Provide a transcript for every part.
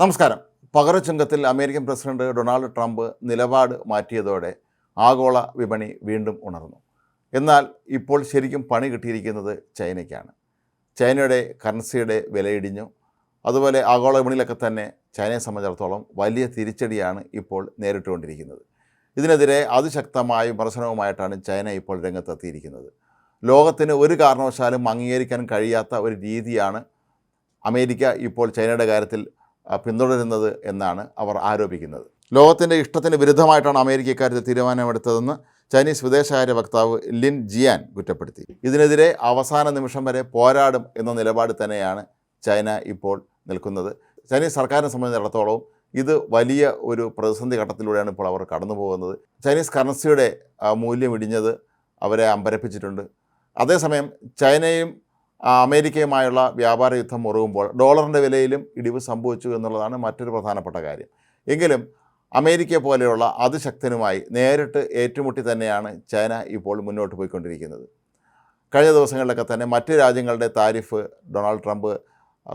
നമസ്കാരം. പകരച്ചുങ്കത്തിൽ American president Donald Trump നിലപാട് മാറ്റിയതോടെ ആഗോള വിപണി വീണ്ടും ഉണർന്നു. എന്നാൽ ഇപ്പോൾ ശരിക്കും പണി കിട്ടിയിരിക്കുന്നത് ചൈനയ്ക്കാണ്. ചൈനയുടെ കറൻസിയുടെ വിലയിടിഞ്ഞു. അതുപോലെ ആഗോള വിപണിയിലൊക്കെ തന്നെ ചൈനയെ സംബന്ധിച്ചിടത്തോളം വലിയ തിരിച്ചടിയാണ് ഇപ്പോൾ നേരിട്ടുകൊണ്ടിരിക്കുന്നത്. ഇതിനെതിരെ അതിശക്തമായ വിമർശനവുമായിട്ടാണ് ചൈന ഇപ്പോൾ രംഗത്തെത്തിയിരിക്കുന്നത്. ലോകത്തിന് ഒരു കാരണവശാലും അംഗീകരിക്കാൻ കഴിയാത്ത ഒരു രീതിയാണ് അമേരിക്ക ഇപ്പോൾ ചൈനയുടെ കാര്യത്തിൽ പിന്തുടരുന്നത് എന്നാണ് അവർ ആരോപിക്കുന്നത്. ലോകത്തിന്റെ ഇഷ്ടത്തിന് വിരുദ്ധമായിട്ടാണ് അമേരിക്ക ഇക്കാര്യത്തിൽ തീരുമാനമെടുത്തതെന്ന് ചൈനീസ് വിദേശകാര്യ വക്താവ് ലിൻ ജിയാൻ കുറ്റപ്പെടുത്തി. ഇതിനെതിരെ അവസാന നിമിഷം വരെ പോരാടും എന്ന നിലപാട് തന്നെയാണ് ചൈന ഇപ്പോൾ നിൽക്കുന്നത്. ചൈനീസ് സർക്കാരിനെ സംബന്ധിച്ചിടത്തോളം ഇത് വലിയ ഒരു പ്രതിസന്ധി ഘട്ടത്തിലൂടെയാണ് ഇപ്പോൾ അവർ കടന്നു പോകുന്നത് ചൈനീസ് കറൻസിയുടെ മൂല്യം ഇടിഞ്ഞത് അവരെ അമ്പരപ്പിച്ചിട്ടുണ്ട്. അതേസമയം ചൈനയും അമേരിക്കയുമായുള്ള വ്യാപാര യുദ്ധം മുറുകുമ്പോൾ ഡോളറിന്റെ വിലയിലും ഇടിവ് സംഭവിച്ചു എന്നുള്ളതാണ് മറ്റൊരു പ്രധാനപ്പെട്ട കാര്യം. എങ്കിലും അമേരിക്ക പോലെയുള്ള അതിശക്തനുമായി നേരിട്ട് ഏറ്റുമുട്ടി തന്നെയാണ് ചൈന ഇപ്പോൾ മുന്നോട്ട് പോയിക്കൊണ്ടിരിക്കുന്നത്. കഴിഞ്ഞ ദിവസങ്ങളിലൊക്കെ തന്നെ മറ്റ് രാജ്യങ്ങളുടെ താരിഫ് ഡൊണാൾഡ് ട്രംപ്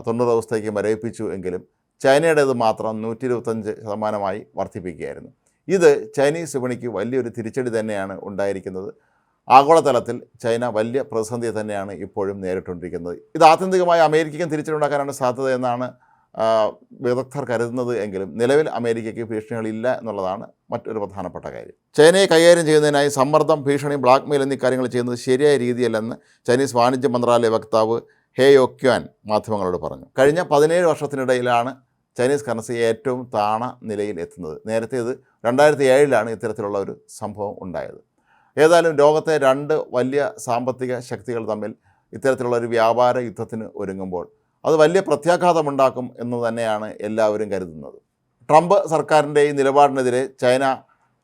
തൊണ്ണൂറ് ദിവസത്തേക്ക് മരവിപ്പിച്ചു എങ്കിലും ചൈനയുടേത് മാത്രം നൂറ്റി ഇരുപത്തഞ്ച് ശതമാനമായി വർദ്ധിപ്പിക്കുകയായിരുന്നു. ഇത് ചൈനീസ് വിപണിക്ക് വലിയൊരു തിരിച്ചടി തന്നെയാണ് ഉണ്ടായിരിക്കുന്നത്. ആഗോളതലത്തിൽ ചൈന വലിയ പ്രതിസന്ധിയെ തന്നെയാണ് ഇപ്പോഴും നേരിട്ടുകൊണ്ടിരിക്കുന്നത്. ഇത് ആത്യന്തികമായി അമേരിക്കയ്ക്കും തിരിച്ചടിയുണ്ടാക്കാനാണ് സാധ്യത എന്നാണ് വിദഗ്ധർ കരുതുന്നത് എങ്കിലും നിലവിൽ അമേരിക്കയ്ക്ക് ഭീഷണികളില്ല എന്നുള്ളതാണ് മറ്റൊരു പ്രധാനപ്പെട്ട കാര്യം. ചൈനയെ കൈകാര്യം ചെയ്യുന്നതിനായി സമ്മർദ്ദം ഭീഷണി ബ്ലാക്ക് മെയിൽ എന്നീ കാര്യങ്ങൾ ചെയ്യുന്നത് ശരിയായ രീതിയല്ലെന്ന് ചൈനീസ് വാണിജ്യ മന്ത്രാലയ വക്താവ് ഹേ യോക്യാൻ മാധ്യമങ്ങളോട് പറഞ്ഞു. കഴിഞ്ഞ പതിനേഴ് വർഷത്തിനിടയിലാണ് ചൈനീസ് കറൻസി ഏറ്റവും താണ നിലയിൽ എത്തുന്നത്. നേരത്തെ ഇത് രണ്ടായിരത്തി ഏഴിലാണ് ഇത്തരത്തിലുള്ള ഒരു സംഭവം ഉണ്ടായത്. ഏതായാലും ലോകത്തെ രണ്ട് വലിയ സാമ്പത്തിക ശക്തികൾ തമ്മിൽ ഇത്തരത്തിലുള്ള ഒരു വ്യാപാര യുദ്ധത്തിന് ഒരുങ്ങുമ്പോൾ അത് വലിയ പ്രത്യാഘാതമുണ്ടാക്കും എന്ന് തന്നെയാണ് എല്ലാവരും കരുതുന്നത്. ട്രംപ് സർക്കാരിന്റെ ഈ നിലപാടിനെതിരെ ചൈന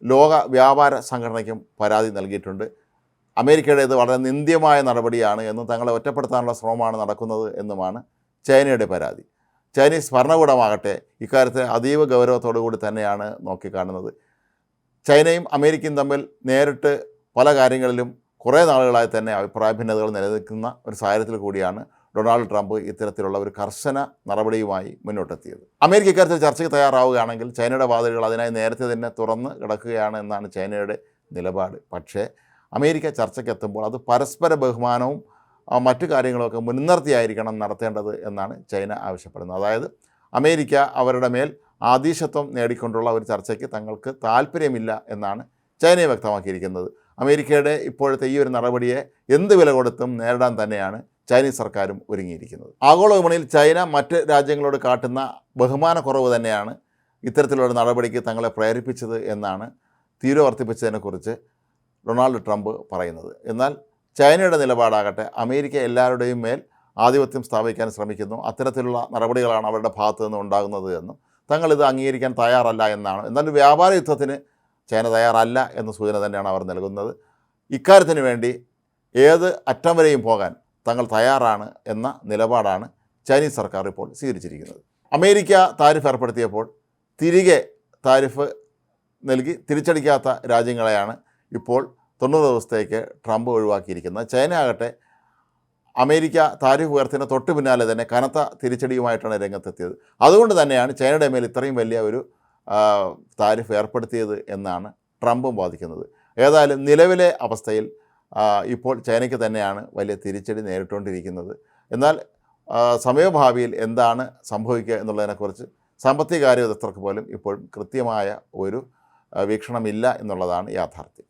ലോക വ്യാപാര സംഘടനയ്ക്കും പരാതി നൽകിയിട്ടുണ്ട്. അമേരിക്കയുടെ അമേരിക്കയുടേത് വളരെ നിന്ദ്യമായ നടപടിയാണ് എന്നും തങ്ങളെ ഒറ്റപ്പെടുത്താനുള്ള ശ്രമമാണ് നടക്കുന്നത് എന്നുമാണ് ചൈനയുടെ പരാതി. ചൈനീസ് ഭരണകൂടമാകട്ടെ ഇക്കാര്യത്തെ അതീവ ഗൗരവത്തോടു കൂടി തന്നെയാണ് നോക്കിക്കാണുന്നത്. ചൈനയും അമേരിക്കയും തമ്മിൽ നേരിട്ട് പല കാര്യങ്ങളിലും കുറേ നാളുകളായി തന്നെ അഭിപ്രായ ഭിന്നതകൾ നിലനിൽക്കുന്ന ഒരു സാഹചര്യത്തിൽ കൂടിയാണ് ഡൊണാൾഡ് ട്രംപ് ഇത്തരത്തിലുള്ള ഒരു കർശന നടപടിയുമായി മുന്നോട്ടെത്തിയത്. അമേരിക്ക ഇക്കാര്യത്തിൽ ചർച്ചയ്ക്ക് തയ്യാറാവുകയാണെങ്കിൽ ചൈനയുടെ വാതിലുകൾ അതിനായി നേരത്തെ തന്നെ തുറന്ന് കിടക്കുകയാണ് എന്നാണ് ചൈനയുടെ നിലപാട്. പക്ഷേ അമേരിക്ക ചർച്ചയ്ക്ക് എത്തുമ്പോൾ അത് പരസ്പര ബഹുമാനവും മറ്റു കാര്യങ്ങളൊക്കെ മുൻനിർത്തിയായിരിക്കണം നടത്തേണ്ടത് എന്നാണ് ചൈന ആവശ്യപ്പെടുന്നത്. അതായത് അമേരിക്ക അവരുടെ മേൽ ആദീശത്വം നേടിക്കൊണ്ടുള്ള ഒരു ചർച്ചയ്ക്ക് തങ്ങൾക്ക് താല്പര്യമില്ല എന്നാണ് ചൈനയെ വ്യക്തമാക്കിയിരിക്കുന്നത്. അമേരിക്കയുടെ ഇപ്പോഴത്തെ ഈ ഒരു നടപടിയെ എന്ത് വില കൊടുത്തും നേരിടാൻ തന്നെയാണ് ചൈനീസ് സർക്കാരും ഒരുങ്ങിയിരിക്കുന്നത്. ആഗോള വിപണിയിൽ ചൈന മറ്റ് രാജ്യങ്ങളോട് കാട്ടുന്ന ബഹുമാനക്കുറവ് തന്നെയാണ് ഇത്തരത്തിലുള്ള നടപടിക്ക് തങ്ങളെ പ്രേരിപ്പിച്ചത് എന്നാണ് തീരെ വർദ്ധിപ്പിച്ചതിനെക്കുറിച്ച് ഡൊണാൾഡ് ട്രംപ് പറയുന്നത്. എന്നാൽ ചൈനയുടെ നിലപാടാകട്ടെ അമേരിക്ക എല്ലാവരുടെയും മേൽ ആധിപത്യം സ്ഥാപിക്കാൻ ശ്രമിക്കുന്നു. അത്തരത്തിലുള്ള നടപടികളാണ് അവരുടെ ഭാഗത്തു നിന്ന് ഉണ്ടാകുന്നത് എന്നും തങ്ങളിത് അംഗീകരിക്കാൻ തയ്യാറല്ല എന്നാണ്. എന്നാൽ വ്യാപാര യുദ്ധത്തിന് ചൈന തയ്യാറല്ല എന്ന സൂചന തന്നെയാണ് അവർ നൽകുന്നത്. ഇക്കാര്യത്തിന് വേണ്ടി ഏത് അറ്റം വരെയും പോകാൻ തങ്ങൾ തയ്യാറാണ് എന്ന നിലപാടാണ് ചൈനീസ് സർക്കാർ ഇപ്പോൾ സ്വീകരിച്ചിരിക്കുന്നത്. അമേരിക്ക താരിഫ് ഏർപ്പെടുത്തിയപ്പോൾ തിരികെ താരിഫ് നൽകി തിരിച്ചടിക്കാത്ത രാജ്യങ്ങളെയാണ് ഇപ്പോൾ തൊണ്ണൂറ് ദിവസത്തേക്ക് ട്രംപ് ഒഴിവാക്കിയിരിക്കുന്നത്. ചൈന ആകട്ടെ അമേരിക്ക താരിഫ് ഉയർത്തിന് തൊട്ട് പിന്നാലെ തന്നെ കനത്ത തിരിച്ചടിയുമായിട്ടാണ് രംഗത്തെത്തിയത്. അതുകൊണ്ട് തന്നെയാണ് ചൈനയുടെ മേൽ ഇത്രയും വലിയ ഒരു താരിഫ് ഏർപ്പെടുത്തിയത് എന്നാണ് ട്രംപും വാദിക്കുന്നത്. ഏതായാലും നിലവിലെ അവസ്ഥയിൽ ഇപ്പോൾ ചൈനയ്ക്ക് തന്നെയാണ് വലിയ തിരിച്ചടി നേരിട്ടുകൊണ്ടിരിക്കുന്നത്. എന്നാൽ സമയഭാവിയിൽ എന്താണ് സംഭവിക്കുക എന്നുള്ളതിനെക്കുറിച്ച് സാമ്പത്തിക കാര്യ വിദഗ്ധർക്ക് പോലും ഇപ്പോഴും കൃത്യമായ ഒരു വീക്ഷണമില്ല എന്നുള്ളതാണ് യാഥാർത്ഥ്യം.